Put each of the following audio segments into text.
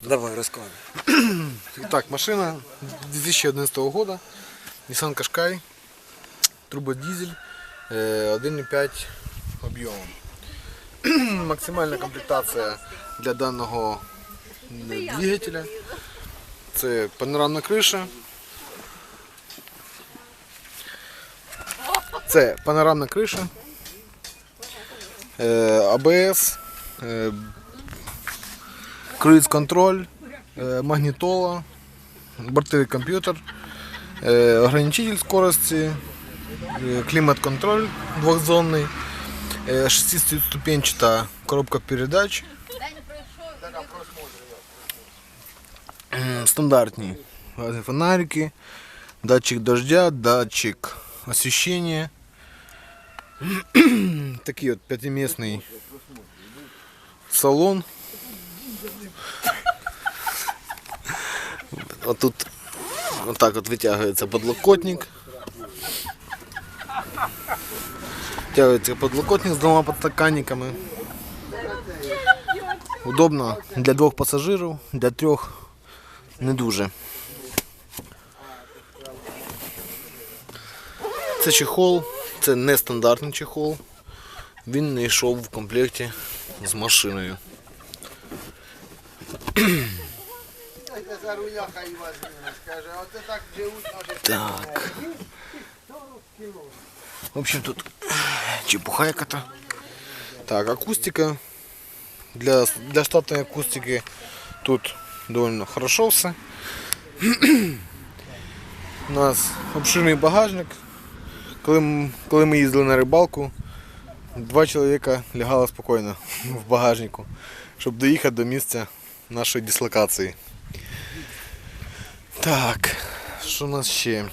Давай, рассказывай. Итак, машина 2011 года, Nissan Qashqai, турбодизель, э, 1,5 об'ємом. Максимальна комплектація для даного двигателя. Це панорамна криша. Це панорамна криша. Е, АБС, е, круїз контроль, е, магнітола, бортовий комп'ютер, е, ограничитель скорості, е, клімат-контроль двохзонний, е, шестиступенчата коробка передач. М, Стандартні газові фонарики, датчик дождя, датчик освещения. Такий от п'ятимісний салон. Отут отак от витягується подлокотник. Витягується подлокотник з двома подстаканниками. Удобно для двох пасажирів, для трьох не дуже. Це чехол, це нестандартний чехол. Він не йшов в комплекті з машиною. За руля хай вас скаже, а це так живуть наші. Так. В общем, тут чепуха яка-то. Так, акустика. Для, для штатної акустики тут довольно хорошо все. У нас обширний багажник. Коли, коли ми їздили на рибалку, два чоловіка лягали спокійно в багажнику, щоб доїхати до місця нашої дислокації. Так, що у нас ще?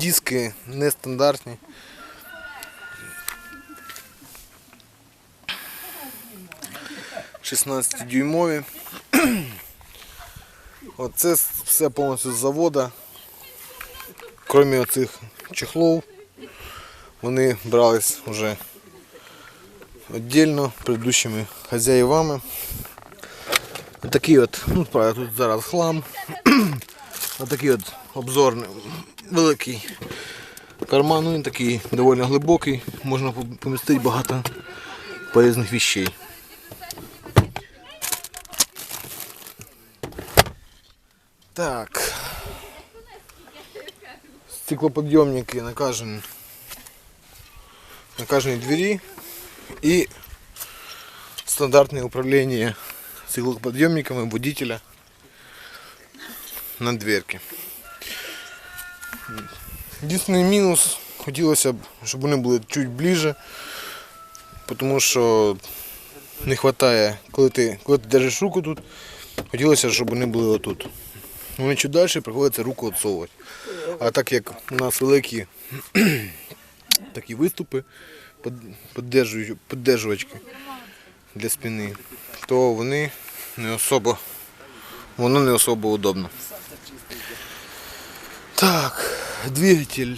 Диски нестандартні. Шістнадцятидюймові. Оце все повністю з завода. Крім оцих чехлов, вони брались вже віддільно предыдущими хазяївами. Такий от, ну правда, тут зараз хлам. Отакий от обзорний великий карман, він такий доволі глибокий, можна помістити багато полезних вещей. Так. Стеклоподъемники на кожній на кожній двері і стандартне управління стеклоподъемниками водителя на дверки. Єдиний мінус, хотілося б, щоб вони були чуть ближе, тому що не вистачає, коли ти, коли ти держиш руку тут, хотілося, щоб вони були отут. Вони чуть далі приходиться руку відсовувати. А так як у нас великі такі виступи, поддержувачки для спини, то вони не особо, воно не особо удобно. Так, двигатель,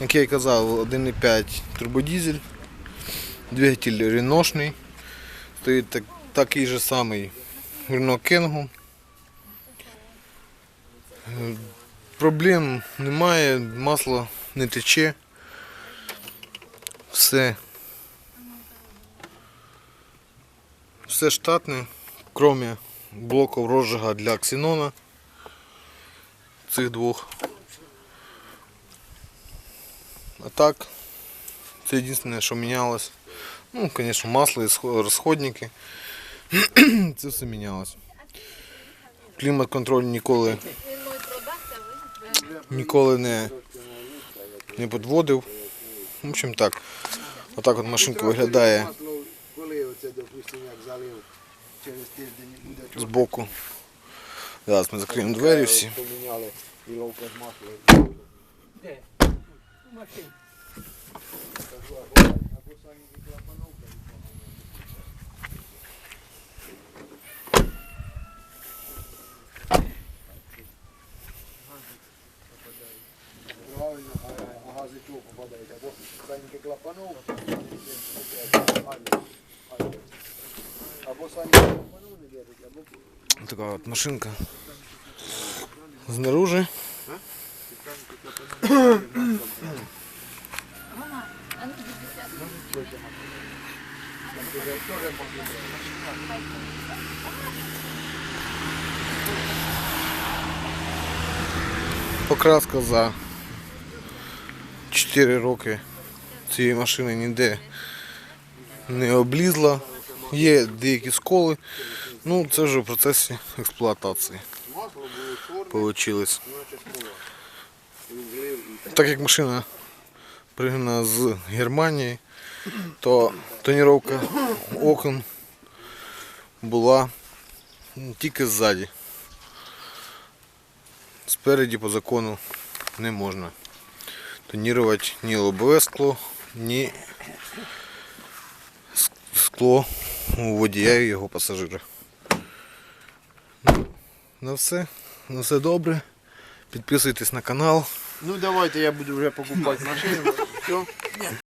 як я і казав, 1,5 турбодизель, двигатель реношний, стоїть так, такий же самий Renault. Е, Проблем немає, масло не тече. Все. Все штатне, крім блоків розжига для ксенона цих двох. А так, це єдине, що мінялось. Ну, звісно, масло і розходники. Це все мінялось. Клімат-контроль ніколи, ніколи не, не підводив. В общем так. Отак от машинка виглядає збоку. Зараз ми закриємо двері всі. поміняли і ловко з маслом. Правильно, а а гази чого попадають? Або саньки клапанув, або саньки клапанув не держить, або Така от машинка. Знаружи. Покраска за 4 роки цієї машини ніде не облізла. Є деякі сколи. Ну, це вже в процесі експлуатації. Получилось. Так як машина пригнана з Германії, то тоніровка окон була тільки ззаді. Спереді по закону не можна тонірувати ні лобове скло, ні скло у водія і його пасажира. Ну, На все, на все добре. Підписуйтесь на канал. Ну давайте я буду вже покупати машину. Все.